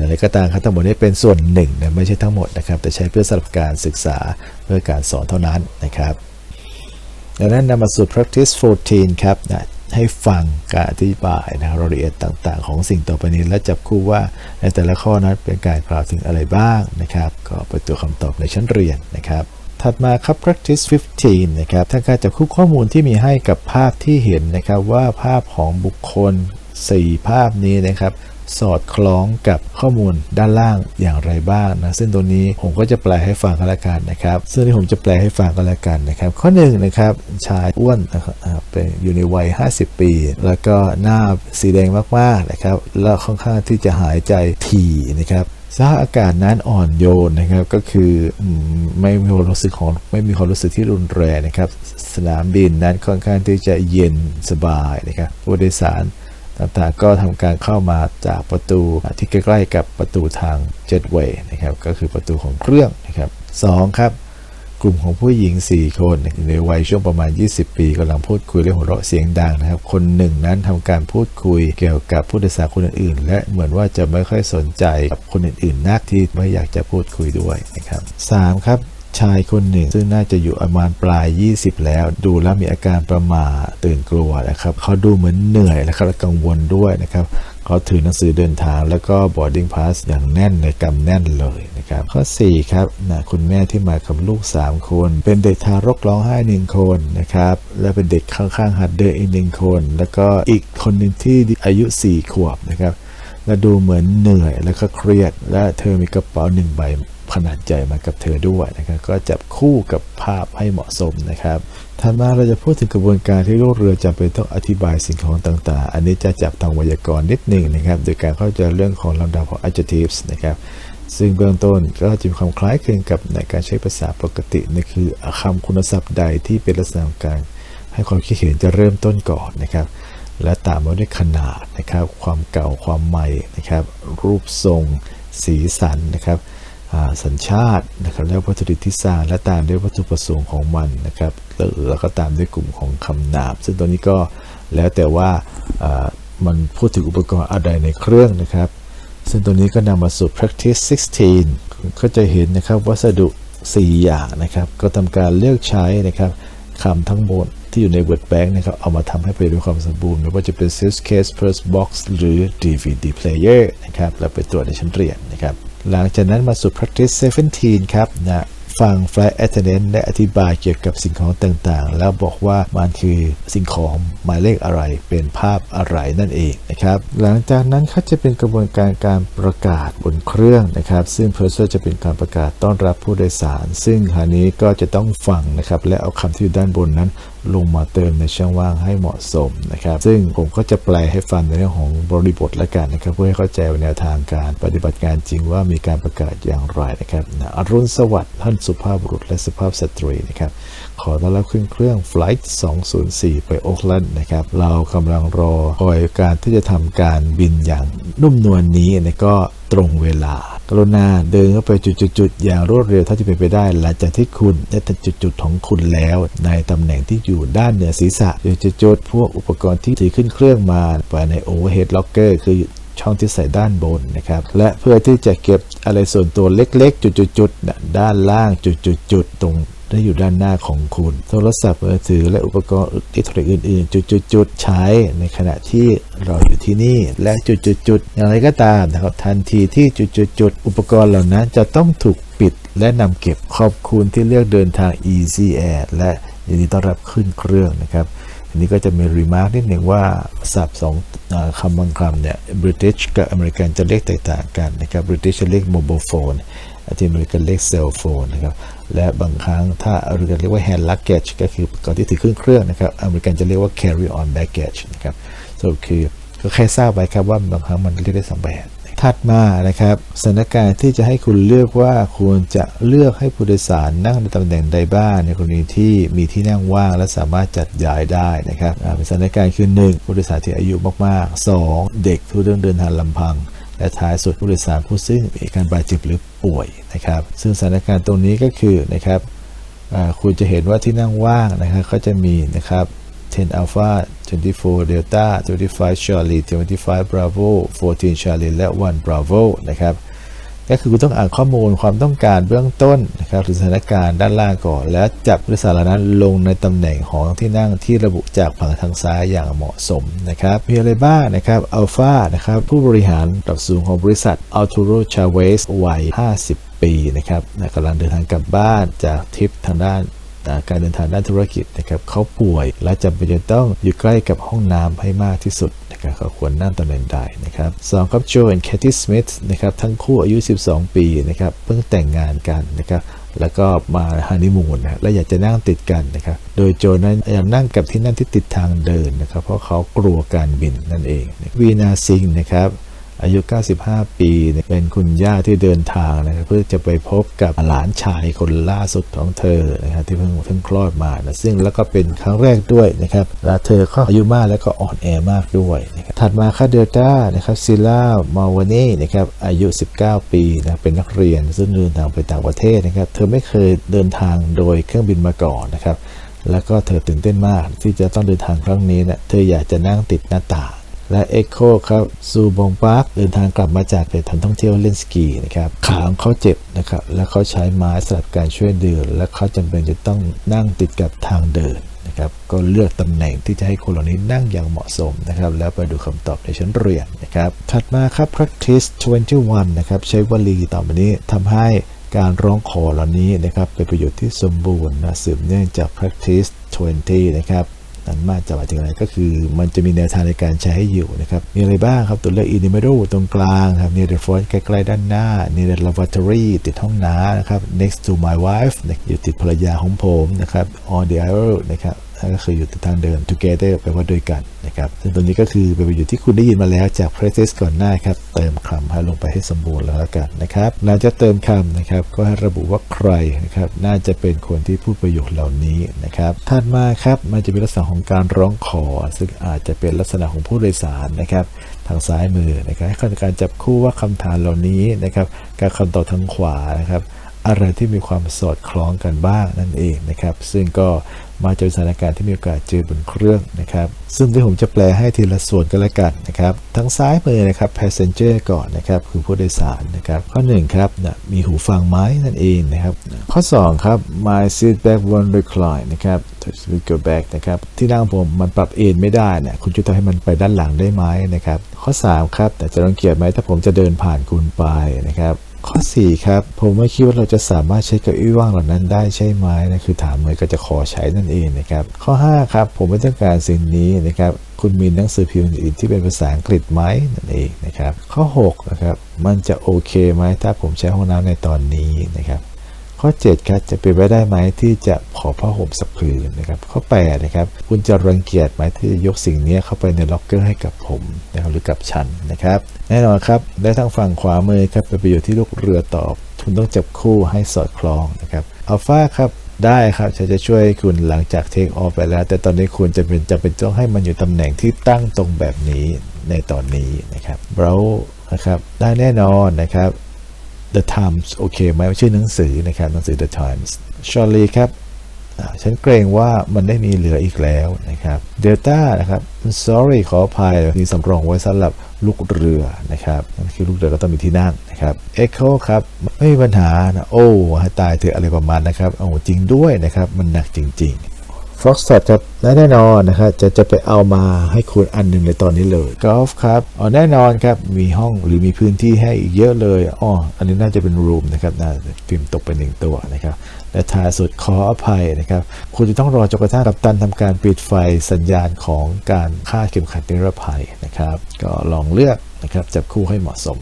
อะไรก็ตามครับทั้งหมดนี้เป็นส่วนหนึ่งนะไม่ใช่ทั้งหมดนะครับ แต่ใช้เพื่อสำหรับการศึกษาเพื่อการสอนเท่านั้นนะครับดังนั้นนำมาสู่ practice 14 ครับนะให้ฟังการอธิบายนะรายละเอียดต่างๆ ของสิ่งต่อไปนี้และจับคู่ว่าในแต่ละข้อนั้นเป็นการกล่าวถึงอะไรบ้างนะครับ ก็ไปตัวคำตอบในชั้นเรียนนะครับถัดมาครับ practice 15 นะครับทางการจับคู่ข้อมูลที่มีให้กับภาพที่เห็นนะครับว่าภาพของบุคคล 4 ภาพนี้นะครับ สอดคล้องกับข้อมูลด้านล่างอย่างไรบ้างนะซึ่งตัวนี้ผมก็จะแปลให้ฟังกันละกันนะครับ ซึ่งที่ผมจะแปลให้ฟังกันละกันนะครับ ข้อหนึ่งนะครับชายอ้วนนะครับเป็นอยู่ในวัย 50 ปี แล้วก็หน้าสีแดงมากๆนะครับแล้วค่อนข้างที่จะหายใจถี่นะครับสภาพอากาศนั้นอ่อนโยนนะครับก็คือไม่มีความรู้สึกของไม่มีความรู้สึกที่รุนแรงนะครับ สนามบินนั้นค่อนข้างที่จะเย็นสบายนะครับผู้โดยสาร ต่างๆ ก็ทำการเข้ามาจากประตูที่ใกล้ๆกับประตูทางเจ็ตเวย์นะครับก็คือประตูของเครื่องนะครับสองครับกลุ่มของผู้หญิง 4 คนอยู่ในวัยช่วงประมาณ 20 ปีกำลังพูดคุยและหัวเราะเสียงดังนะครับ คนหนึ่งนั้นทำการพูดคุยเกี่ยวกับผู้โดยสารคนอื่นๆ และเหมือนว่าจะไม่ค่อยสนใจกับคนอื่นๆนักที่ไม่อยากจะพูดคุยด้วยนะครับสามครับ ชายคนหนึ่ง ซึ่งน่าจะอยู่ประมาณปลาย 20 แล้ว ดูแล้วมีอาการประมาตื่นกลัวนะครับเขาดูเหมือนเหนื่อยและกังวลด้วยนะครับเขาถือหนังสือเดินทางแล้วก็ boarding pass อย่างแน่นในกำแน่นเลยนะครับข้อ4ครับนะคุณแม่ที่มากับลูก 3 คน เป็นเด็กทารกร้องไห้หนึ่งคนนะครับและเป็นเด็กข้างๆฮัดเดอร์อีกหนึ่งคน แล้วก็อีกคนหนึ่งที่อายุ 4 ขวบนะครับและดูเหมือนเหนื่อยแล้วก็เครียด และเธอมีกระเป๋าหนึ่งใบ ขนาดใหญ่มากับเธอด้วยนะครับก็จับคู่กับภาพให้เหมาะสมนะครับถัดมาเราจะพูดถึงกระบวนการที่ลูกเรือจำเป็นต้องอธิบายสิ่งของต่างๆ อันนี้จะจับทางไวยากรณ์นิดหนึ่งนะครับ โดยการเข้าใจเรื่องของลำดับของ adjectives นะครับซึ่งเบื้องต้นก็จะมีความคล้ายคลึงกับในการใช้ภาษาปกตินั่นคือคำคุณศัพท์ใดที่เป็นลักษณะของการให้ความคิดเห็นจะเริ่มต้นก่อนนะครับ และตามมาด้วยขนาดนะครับ ความเก่าความใหม่นะครับ รูปทรง สีสันนะครับ สัญชาตินะครับแล้ววัตถุดิบที่สร้างและตามด้วยวัตถุประสงค์ของมันนะครับแล้วแล้วก็ตามด้วยกลุ่มของคำนาม ซึ่งตัวนี้ก็แล้วแต่ว่ามันพูดถึงอุปกรณ์อะไรในเครื่องนะครับ ซึ่งตัวนี้ก็นำมาสู่ practice 16 ก็จะเห็นนะครับวัสดุ 4 อย่างนะครับ ก็ทำการเลือกใช้นะครับคำทั้งหมดที่อยู่ใน word bank นะครับ เอามาทำให้ไปด้วยความสมบูรณ์ไม่ว่าจะเป็น suitcase purse box หรือ DVD player นะครับ แล้วไปตรวจในชั้นเรียนนะครับ หลังจากนั้นมาสู่ practice 17 ครับนะฟัง flight attendant ได้อธิบายเกี่ยวกับสิ่งของต่างๆ แล้วบอกว่ามันคือสิ่งของหมายเลขอะไรเป็นภาพอะไรนั่นเองนะครับ หลังจากนั้นเขาจะเป็นกระบวนการการประกาศบนเครื่องนะครับ ซึ่ง purser จะเป็นการประกาศต้อนรับผู้โดยสาร ซึ่งคราวนี้ก็จะต้องฟังนะครับ และเอาคำที่อยู่ด้านบนนั้น ลงมาเติมในช่องว่างให้เหมาะสมนะครับ ซึ่งผมก็จะแปลให้ฟังในเรื่องของบริบทและกันนะครับ เพื่อให้เข้าใจแนวทางการปฏิบัติการจริงว่ามีการประกาศอย่างไรนะครับอรุณสวัสดิ์ท่านสุภาพบุรุษและสุภาพสตรีนะครับ ขอต้อนรับขึ้นเครื่อง Flight 204 ไปโอ๊กแลนด์นะครับ เรากำลังรอคอยการที่จะทำการบินอย่างนุ่มนวลนนี้นะก็ตรงเวลา กรุณาเดินเข้าไปจุดๆอย่างรวดเร็วเท่าที่เป็นไปได้ หลังจากที่คุณได้ถึงจุดๆของคุณแล้ว ในตำแหน่งที่อยู่ด้านเหนือศีรษะจุดๆพวกอุปกรณ์ที่ถือขึ้นเครื่องมาไปใน overhead locker คือช่องที่ใส่ด้านบนนะครับ และเพื่อที่จะเก็บอะไรส่วนตัวเล็กๆ จุดๆด้านล่างจุดๆตรง ได้อยู่ด้านหน้าของคุณ โทรศัพท์มือถือและอุปกรณ์อิเล็กทรอนิกส์อื่น ๆ จุดๆๆใช้ในขณะที่เราอยู่ที่นี่และจุดๆๆอย่างไรก็ตามนะครับทันทีที่จุดๆๆอุปกรณ์เหล่านั้นจะต้องถูกปิดและนำเก็บขอบคุณที่เลือกเดินทาง Easy Air และยินดีต้อนรับขึ้นเครื่องนะครับอันนี้ก็จะมีรีมาร์กนิดหนึ่งว่าศัพท์สองอคำบางคำเนี่ย British กับอเมริกันจะเรียกแตกต่างกันนะครับ British จะเรียก mobile phone ที่อเมริกันเรียก cell phone นะครับ และบางครั้งถ้าอเมริกันเรียกว่า hand luggage ก็คือก่อนที่ถือขึ้นเครื่องนะครับอเมริกันจะเรียกว่า carry on baggage นะครับสรุปคือก็แค่ทราบไว้ครับว่าบางครั้งมันเรียกได้สองแบบถัดมานะครับสถานการณ์ที่จะให้คุณเลือกว่าควรจะเลือกให้ผู้โดยสารนั่งในตำแหน่งใดบ้างในกรณีที่มีที่นั่งว่างและสามารถจัดย้ายได้นะครับอ่าเป็นสถานการณ์คือ 1 ผู้โดยสารที่อายุมากๆ 2 เด็กผู้เดินเดินทางลำพัง และท้ายสุดผู้โดยสารผู้ซึ่งมีอาการบาดเจ็บหรือป่วยนะครับ ซึ่งสถานการณ์ตรงนี้ก็คือนะครับคุณจะเห็นว่าที่นั่งว่างนะครับก็จะมีนะครับ10 Alpha 24 Delta 25 Charlie 25 Bravo 14 Charlie และ 1 Bravo นะครับ ก็คือคุณต้องอ่านข้อมูลความต้องการเบื้องต้นนะครับหรือสถานการณ์ด้านล่างก่อน แล้วจับบริษัทเหล่านั้นลงในตำแหน่งของที่นั่งที่ระบุจากผังทางซ้ายอย่างเหมาะสมนะครับมีอะไรบ้างนะครับอัลฟานะครับผู้บริหารระดับสูงของบริษัทอัลทูโรชาเวสวัย 50 ปีนะครับกำลังเดินทางกลับบ้านจากทริปทางด้าน การเดินทางด้านธุรกิจนะครับเขาป่วย และจำเป็นจะต้องอยู่ใกล้กับห้องน้ำให้มากที่สุดนะครับเขาควรนั่งตำแหน่งใดนะครับสองครับโจและแคทตี้สมิธนะครับทั้งคู่อายุ 12 ปีนะครับเพิ่งแต่งงานกันนะครับแล้วก็มาฮันนีมูนนะและอยากจะนั่งติดกันนะครับ โดยโจนั้นอยากนั่งกับที่นั่งที่ติดทางเดินนะครับ เพราะเขากลัวการบินนั่นเองวีนาซิงนะครับ อายุ 95 ปีเนี่ยเป็นคุณย่าที่เดินทางนะครับเพื่อจะไปพบกับหลานชายคนล่าสุดของเธอนะครับที่เพิ่งเพิ่งคลอดมานะซึ่งแล้วก็เป็นครั้งแรกด้วยนะครับและเธอก็อายุมากแล้วก็อ่อนแอมากด้วยนะครับถัดมาค่าเดลต้านะครับซิล่ามาวานี่นะครับอายุ 19 ปีนะเป็นนักเรียนซึ่งเดินทางไปต่างประเทศนะครับเธอไม่เคยเดินทางโดยเครื่องบินมาก่อนนะครับแล้วก็เธอตื่นเต้นมากที่จะต้องเดินทางครั้งนี้นะเธออยากจะนั่งติดหน้าต่าง และเอ็กโคครับซูบงปาร์คเดินทางกลับมาจากไปทำท่องเที่ยวเล่นสกีนะครับขาของเขาเจ็บนะครับแล้วเขาใช้ไม้สำหรับการช่วยเดินและเขาจำเป็นจะต้องนั่งติดกับทางเดินนะครับก็เลือกตำแหน่งที่จะให้คนเหล่านี้นั่งอย่างเหมาะสมนะครับแล้วไปดูคำตอบในชั้นเรียนนะครับถัดมาครับ practice 21นะครับใช้วลีต่อไปนี้ทำให้การร้องขอเหล่านี้นะครับเป็นประโยชน์ที่สมบูรณ์นะสืบเนื่องจาก practice 20 นะครับ นั้นมาจะหมายถึงอะไรก็คือ มันจะมีแนวทางในการใช้ให้อยู่นะครับ มีอะไรบ้างครับ ตัวเลือก in the middle ตรงกลางครับ near the front ใกล้ๆด้านหน้า near the lavatory ติดห้องน้ำนะครับ next to my wife อยู่ติดภรรยาของผมนะครับ on the aisle นะครับ ก็คืออยู่ติดทางเดิน together แปลว่าด้วยกันนะครับ ซึ่งตัวนี้ก็คือเป็นประโยชน์ที่คุณได้ยินมาแล้วจาก practice ก่อนหน้าครับ เติมคำให้ลงไปให้สมบูรณ์แล้วกันนะครับหลังจากเติมคำนะครับ ก็ให้ระบุว่าใครนะครับ น่าจะเป็นคนที่พูดประโยคเหล่านี้นะครับถัดมาครับ มันจะมีลักษณะของการร้องขอ ซึ่งอาจจะเป็นลักษณะของผู้โดยสารนะครับ ทางซ้ายมือนะครับให้การจับคู่ว่าคำถามเหล่านี้นะครับกับคำตอบทางขวานะครับ อะไรที่มีความสอดคล้องกันบ้างนั่นเองนะครับ ซึ่งก็มาจากสถานการณ์ที่มีโอกาสเจอบนเครื่องนะครับ ซึ่งที่ผมจะแปลให้ทีละส่วนกันละกันนะครับทางซ้ายมือนะครับ passenger ก่อนนะครับ คือผู้โดยสารนะครับ ข้อ1ครับนะมีหูฟังไหมนั่นเองนะครับ ข้อ 2 ครับ my seat back won't recline นะครับ to go back นะครับ ที่นั่งผมมันปรับเอนไม่ได้นะคุณจะทำให้มันไปด้านหลังได้ไหมนะครับ ข้อ 3 ครับ แต่จะรังเกียจไหมถ้าผมจะเดินผ่านคุณไปนะครับ ข้อ 4 ครับ ผมไม่คิดว่าเราจะสามารถใช้เก้าอี้ว่างเหล่านั้นได้ใช่ไหมนะคือถามเหมือนก็จะขอใช้นั่นเองนะครับข้อ 5 ครับ ผมไม่ต้องการสิ่งนี้นะครับคุณมีหนังสือพิมพ์อื่นที่เป็นภาษาอังกฤษไหมนั่นเองนะครับข้อ 6 นะครับ มันจะโอเคไหมถ้าผมใช้ห้องน้ำในตอนนี้นะครับ ข้อ 7 ครับจะเป็นไปได้ไหมที่จะขอผ้าห่มสักผืนนะครับ ข้อ8นะครับคุณจะรังเกียจไหมที่จะยกสิ่งนี้เข้าไปในล็อกเกอร์ให้กับผมนะครับหรือกับฉันนะครับ แน่นอนครับและทางฝั่งขวามือครับเป็นประโยชน์ที่ลูกเรือตอบคุณต้องจับคู่ให้สอดคล้องนะครับอัลฟาครับได้ครับฉันจะช่วยคุณหลังจากเทคออฟไปแล้ว แต่ตอนนี้คุณจะเป็นจะเป็นต้องให้มันอยู่ตำแหน่งที่ตั้งตรงแบบนี้ในตอนนี้นะครับเบรานะครับได้แน่นอนนะครับ The Times โอเคไหมชื่อหนังสือนะครับหนังสือ The Times ชอลลีครับฉันเกรงว่ามันได้มีเหลืออีกแล้วนะครับ Delta นะครับ sorry ขออภัยมีสำรองไว้สำหรับลูกเรือนะครับนั่นคือลูกเรือก็ต้องมีที่นั่งนะครับ Echo ครับ ไม่มีปัญหานะโอ้ให้ตายเถอะอะไรประมาณนะครับโอ้จริงด้วยนะครับ มันหนักจริง ๆ ฟ็อกซ์ครับและแน่นอนนะครับจะจะไปเอามาให้คุณอันหนึ่งในตอนนี้เลยกอล์ฟครับอ๋อแน่นอนครับ มีห้องหรือมีพื้นที่ให้อีกเยอะเลยอ๋ออันนี้น่าจะเป็นรูมนะครับน่าฟิล์มตกไปหนึ่งตัวนะครับและท้ายสุดขออภัยนะครับ คุณจะต้องรอจนกระทั่งกัปตันทำการปิดไฟสัญญาณของการค่าเข็มขัดนิรภัยนะครับ ก็ลองเลือกนะครับจับคู่ให้เหมาะสม